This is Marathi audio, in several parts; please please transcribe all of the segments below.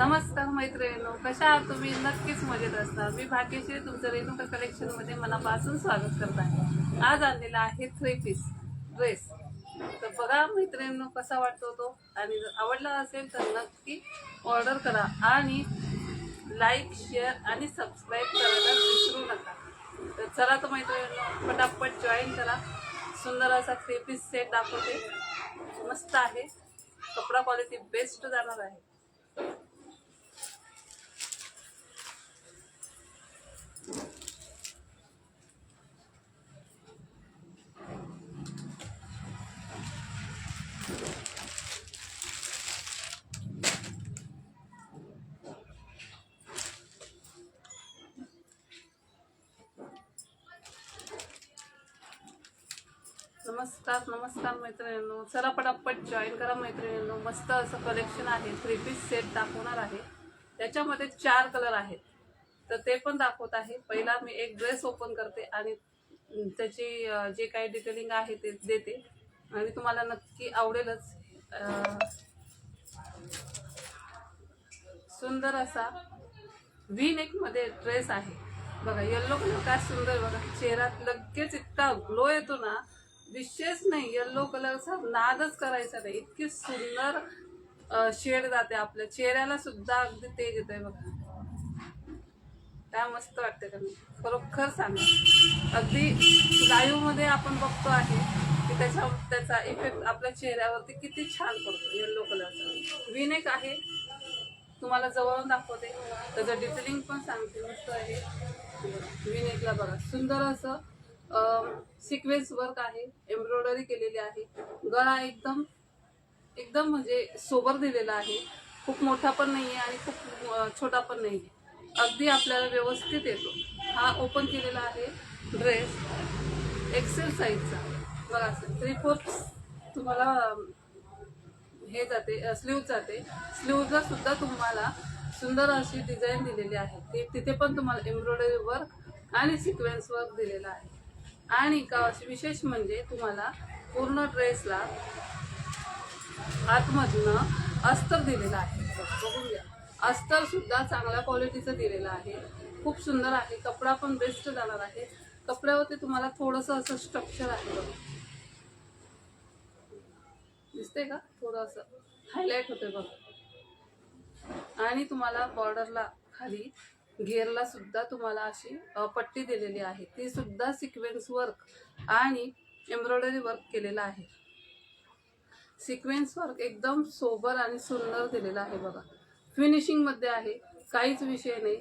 नमस्कार मैत्रिणींनो कशा आहात तुम्ही? नक्कीच मजेत असणार मी भाग्यश्री तुमचं रेणुका कलेक्शनमध्ये मनापासून स्वागत करत आहे. आज आणलेला आहे थ्री पीस ड्रेस तर बघा मैत्रिणीनो कसा वाटतो तो? आणि जर आवडला असेल तर नक्की ऑर्डर करा आणि लाईक शेअर आणि सबस्क्राईब करायला विसरू नका. तर चला तर मैत्रिणीनो पटापट जॉईन करा. सुंदर असा थ्री पीस सेट दाखवते. मस्त आहे. कपडा क्वालिटी बेस्ट जाणार आहे. नमस्कार नमस्कार मैत्रिणींनो. चला पटापट जॉईन करा मैत्रिणींनो. मस्त असं कलेक्शन आहे. थ्री पीस सेट दाखवणार आहे. त्याच्यामध्ये चार कलर आहेत. तर ते पण दाखवत आहे. पहिला मी एक ड्रेस ओपन करते आणि त्याची जे काही डिटेलिंग आहे ते देते. आणि तुम्हाला नक्की आवडेलच. सुंदर असा व्ही नेकमध्ये ड्रेस आहे. बघा येल्लो कलर काय सुंदर बघा चेहऱ्यात लगेच इतका ग्लो येतो ना. विशेष नाही. येल्लो कलरचा नादच करायचा नाही. इतकी सुंदर शेड जाते आपल्या. चेहऱ्याला सुद्धा अगदी तेज येते बघा. काय मस्त वाटते त्यांना खरोखर सांगा. अगदी लाईव्हमध्ये आपण बघतो आहे की त्याच्या त्याचा इफेक्ट आपल्या चेहऱ्यावरती किती छान पडतो येल्लो कलरचा विनेक आहे. तुम्हाला जवळून दाखवते. त्याचं डिटेलिंग पण सांगते. मस्त आहे. विनेकला बघा. सुंदर असं सिक्वेन्स वर्क आहे एम्ब्रॉयडरी केलेली आहे. गळा एकदम एकदम म्हणजे सोबर दिलेला आहे. खूप मोठा पण नाही आहे आणि खूप छोटा पण नाही आहे अगदी आपल्याला व्यवस्थित येतो. हा ओपन केलेला आहे ड्रेस एक्सेल साईजचा बघा थ्री फोर्थ तुम्हाला हे जाते स्लीव जाते. स्लीवला सुद्धा तुम्हाला सुंदर अशी डिझाईन दिलेली आहे. ती तिथे पण तुम्हाला एम्ब्रॉयडरी वर्क आणि सिक्वेन्स वर्क दिलेला आहे. आणि का विशेष म्हणजे तुम्हाला पूर्ण ड्रेसला आतमधनं अस्तर दिलेलं आहे. बघून घ्या. अस्तर सुद्धा चांगल्या क्वालिटीचं दिलेलं आहे. खूप सुंदर आहे. कपडा पण बेस्ट जाणार आहे. कपड्यावरती तुम्हाला थोडंसं असं स्ट्रक्चर आहे बघा. दिसते का? थोडं असं हायलाईट होते बघा. आणि तुम्हाला बॉर्डरला खाली घेरला सुद्धा तुम्हाला अशी पट्टी दिलेली आहे. ती सुद्धा सिक्वेन्स वर्क आणि एम्ब्रॉयडरी वर्क केलेलं आहे. सिक्वेन्स वर्क एकदम सोबर आणि सुंदर दिलेला आहे बघा. फिनिशिंगमध्ये आहे काहीच विषय नाही.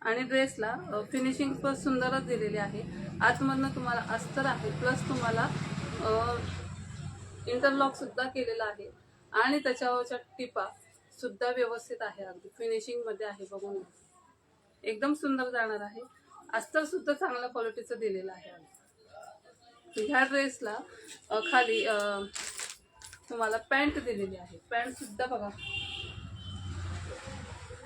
आणि ड्रेसला फिनिशिंग पण सुंदरच दिलेली आहे. आतमधनं तुम्हाला अस्तर आहे प्लस तुम्हाला इंटरलॉक सुद्धा केलेला आहे. आणि त्याच्यावरच्या टिपा सुद्धा व्यवस्थित आहे अगदी. फिनिशिंगमध्ये आहे बघून एकदम सुंदर जाणार आहे. अस्तर सुद्धा चांगल्या क्वालिटीचं दिलेलं आहे. ह्या ड्रेसला खाली तुम्हाला पॅन्ट दिलेली आहे. पॅन्ट सुद्धा बघा.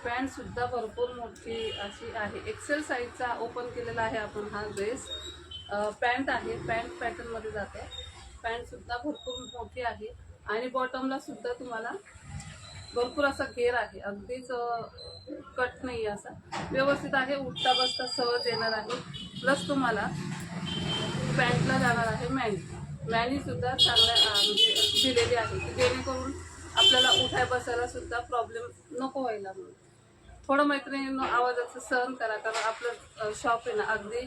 पॅन्ट सुद्धा भरपूर मोठी अशी आहे. एक्सेल साईजचा ओपन केलेला आहे आपण हा ड्रेस पॅन्ट आहे. पॅन्ट पॅटर्नमध्ये जाते. पॅन्ट सुद्धा भरपूर मोठी आहे. आणि बॉटमला सुद्धा तुम्हाला भरपूर असा घेर आहे. अगदीच कट नाही असा. व्यवस्थित आहे उठता बसता सहज येणार आहे. प्लस तुम्हाला पॅन्टला जाणार आहे मॅनी. मॅनीसुद्धा चांगल्या म्हणजे दिलेली आहे. जेणेकरून आपल्याला उठाय बसायला सुद्धा प्रॉब्लेम नको व्हायला म्हणून. थोडं मैत्रिणींनो आवाजाचं सहन करा कारण आपलं शॉप आहे ना अगदी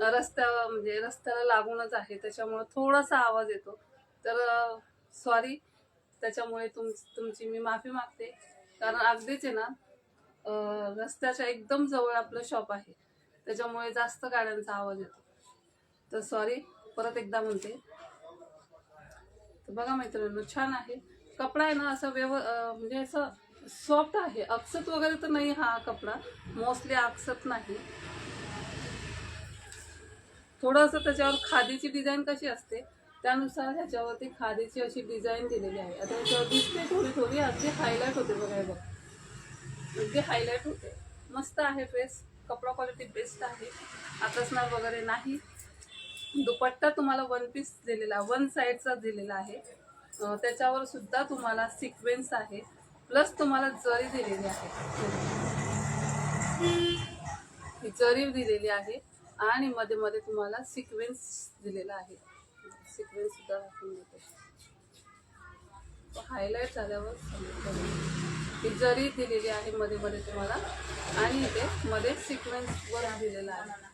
रस्त्या म्हणजे रस्त्याला लागूनच आहे. त्याच्यामुळं थोडासा आवाज येतो. तर सॉरी त्याच्यामुळे तुम तुमची मी माफी मागते. कारण अगदीच आहे ना रस्त्याच्या एकदम जवळ आपलं शॉप आहे. त्याच्यामुळे जास्त गाड्यांचा आवाज येतो. तर सॉरी परत एकदा म्हणते. तर बघा मैत्रिणींनो छान आहे. कपडा आहे ना असं व्यव म्हणजे असं सॉफ्ट आहे. अक्षत वगैरे तर नाही हा कपडा. मोस्टली अक्षत नाही. थोडंसं त्याच्यावर खादीची डिझाईन कशी असते त्यानुसार ह्याच्यावरती खादीची अशी डिझाईन दिलेली आहे. आता ह्याच्यावर दिसते थोडी थोडी अगदी हायलाईट होते बघा बघ. अगदी हायलाईट होते. मस्त आहे ड्रेस कपडा क्वालिटी बेस्ट आहे. आकसणार वगैरे नाही. दुपट्टा तुम्हाला वन पीस दिलेला वन साईडचा दिलेला आहे. त्याच्यावर सुद्धा तुम्हाला सिक्वेन्स आहे. प्लस तुम्हाला जरी दिलेली आहे. ही जरी दिलेली आहे आणि मध्ये मध्ये तुम्हाला सिक्वेन्स दिलेला आहे. सिक्वेन्स सुद्धा दाखवून देते. हायलाईट झाल्यावर ही जरी दिलेली आहे मध्ये मध्ये तुम्हाला आणि इथे मध्ये सिक्वेन्स वर दिलेला आहे.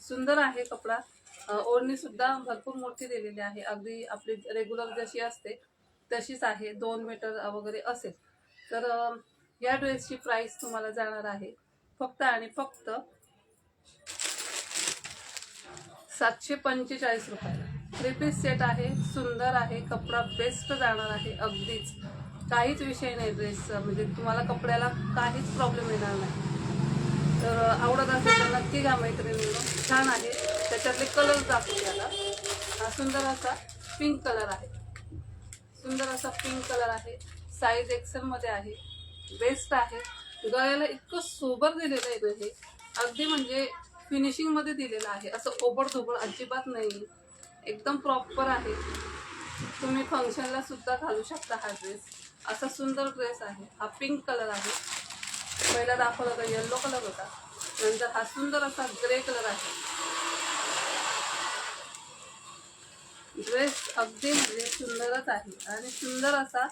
सुंदर आहे कपडा. ओढणी सुद्धा भरपूर मोठी दिलेली आहे. अगदी आपली रेग्युलर जशी असते तशीच आहे. दोन मीटर वगैरे असेल. तर या ड्रेसची प्राइस तुम्हाला जाणार आहे. फक्त आणि फक्त सातशे पंचेचाळीस रुपयाला. थ्री पीस सेट आहे सुंदर आहे कपडा बेस्ट जाणार आहे अगदीच. काहीच विषय नाही ड्रेसचा म्हणजे तुम्हाला कपड्याला काहीच प्रॉब्लेम येणार नाही. तर आवडत असेल तर नक्की घ्या मैत्रिणींनो. छान आहे. त्याच्यातले कलर दाखवू याला हा सुंदर असा पिंक कलर आहे. सुंदर असा पिंक कलर आहे. साईज एक्सेलमध्ये आहे. बेस्ट आहे. गळ्याला इतकं सोबर दिलेलं आहे हे. अगदी म्हणजे फिनिशिंगमध्ये दिलेलं आहे. असं ओबडधोबड अजिबात नाही. एकदम प्रॉपर आहे. तुम्ही फंक्शनला सुद्धा घालू शकता हा ड्रेस असा सुंदर ड्रेस आहे. हा पिंक कलर आहे. पहिला दाखवला होता येल्लो कलर होता. नंतर हा सुंदर असा ग्रे कलर आहे. ड्रेस अगदी म्हणजे सुंदरच आहे. आणि सुंदर असा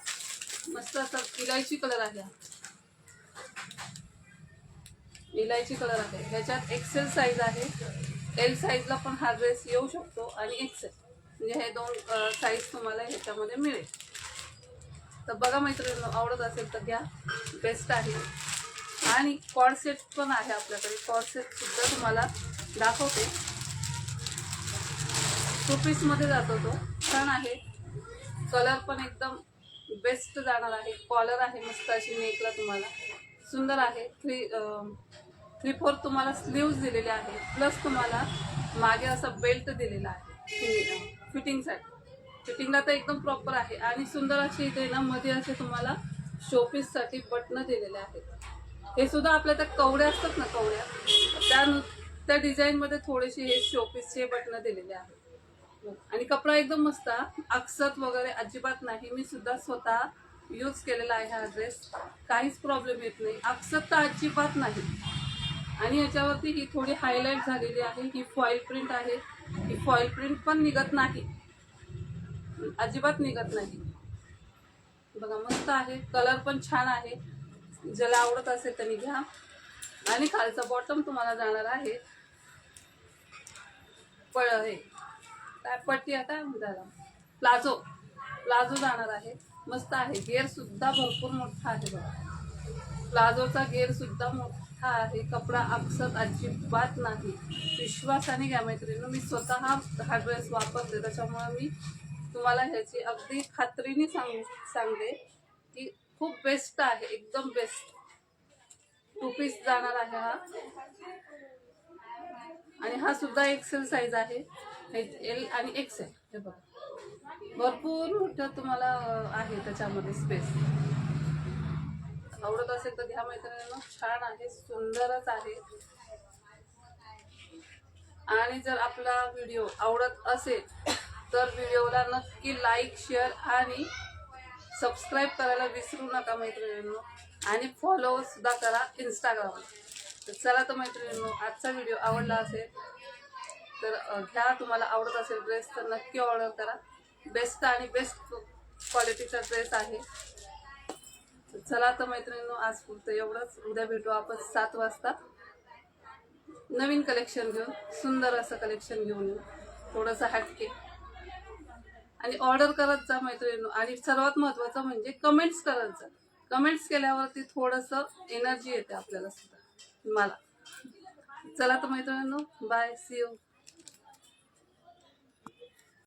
मस्त असा इलायची कलर आहे. इलायची कलर आहे. ह्याच्यात एक्सेल साईज आहे. एल साईजला पण हा ड्रेस येऊ शकतो आणि एक्सेल म्हणजे हे दोन साईज तुम्हाला ह्याच्यामध्ये मिळेल. तर बघा मैत्रिणी आवडत असेल तर घ्या. बेस्ट आहे. आणि कॉड सेट पण आहे आपल्याकडे. कॉड सुद्धा तुम्हाला दाखवते. टू पीसमध्ये जातो तो. छान आहे. कलर पण एकदम बेस्ट जाणार आहे. कॉलर आहे मस्त अशी नेकला तुम्हाला. सुंदर आहे. थ्री थ्री फोर्थ तुम्हाला स्लीव्ज दिलेले आहे प्लस तुम्हाला मागे असा बेल्ट दिलेला आहे. फिटिंगसाठी फिटिंगला तर एकदम प्रॉपर आहे. आणि सुंदर अशी इथे ना मध्ये असे तुम्हाला शोपीससाठी बटणं दिलेले आहेत. हे सुद्धा आपल्या त्या कवड्या असतात ना कवड्या. त्या त्या डिझाईनमध्ये थोडेसे हे शोपीसचे बटणं दिलेले आहेत. आणि कपडा एकदम मस्त अक्सत वगैरे अजिबात नाही. मी सुद्धा स्वतः यूज केलेला आहे हा ड्रेस काहीच प्रॉब्लेम येत नाही. अक्सत तर अजिबात नाही. आणि याच्यावरती ही थोडी हायलाईट झालेली आहे. ही फॉईल प्रिंट आहे. ही फॉईल प्रिंट पण निघत नाही. अजिबात निघत नाही. बघा मस्त आहे. कलर पण छान आहे. ज्याला आवडत असेल त्यांनी घ्या. आणि खालचा बॉटम तुम्हाला जाणार आहे. पळ हे. काय पट्टी आता? काय त्याला? प्लाझो प्लाझो जाणार आहे. मस्त आहे. गेअर सुद्धा भरपूर मोठा आहे बघा. प्लाझोचा गेअर सुद्धा मोठा हा आहे कपडा अक्षत अजिबात नाही. विश्वासाने घ्या मैत्रिणी मी स्वतः हा ड्रेस वापरते. त्याच्यामुळे मी तुम्हाला ह्याची अगदी खात्रीने सांग सांगते की खूप बेस्ट आहे एकदम बेस्ट टू पीस जाणार आहे हा. आणि हा सुद्धा एक्सेल साईज आहे. एल आणि एक्सेल हे बघा. भरपूर मोठं तुम्हाला आहे त्याच्यामध्ये स्पेस आवडत असेल तर घ्या मैत्रिणींना. छान आहे सुंदरच आहे. आणि जर आपला व्हिडिओ आवडत असेल तर व्हिडिओला नक्की लाईक शेअर आणि सबस्क्राईब करायला विसरू नका मैत्रिणींनो. आणि फॉलो सुद्धा करा इंस्टाग्राम तर चला तर मैत्रिणींनो आजचा व्हिडिओ आवडला असेल तर घ्या. तुम्हाला आवडत असेल ड्रेस तर नक्की ऑर्डर करा. बेस्ट आणि बेस्ट क्वालिटीचा ड्रेस आहे. चला तर मैत्रिणींनो आज पुरतं एवढंच. उद्या भेटू आपण सात वाजता. नवीन कलेक्शन घेऊन सुंदर असं कलेक्शन घेऊन येऊ. थोडंसं हटके. आणि ऑर्डर करत जा मैत्रिणींनो. आणि सर्वात महत्त्वाचं म्हणजे कमेंट्स करत जा. कमेंट्स केल्यावरती थोडंसं एनर्जी येते आपल्याला सुद्धा. मला. चला तर मैत्रिणींनो बाय सी यू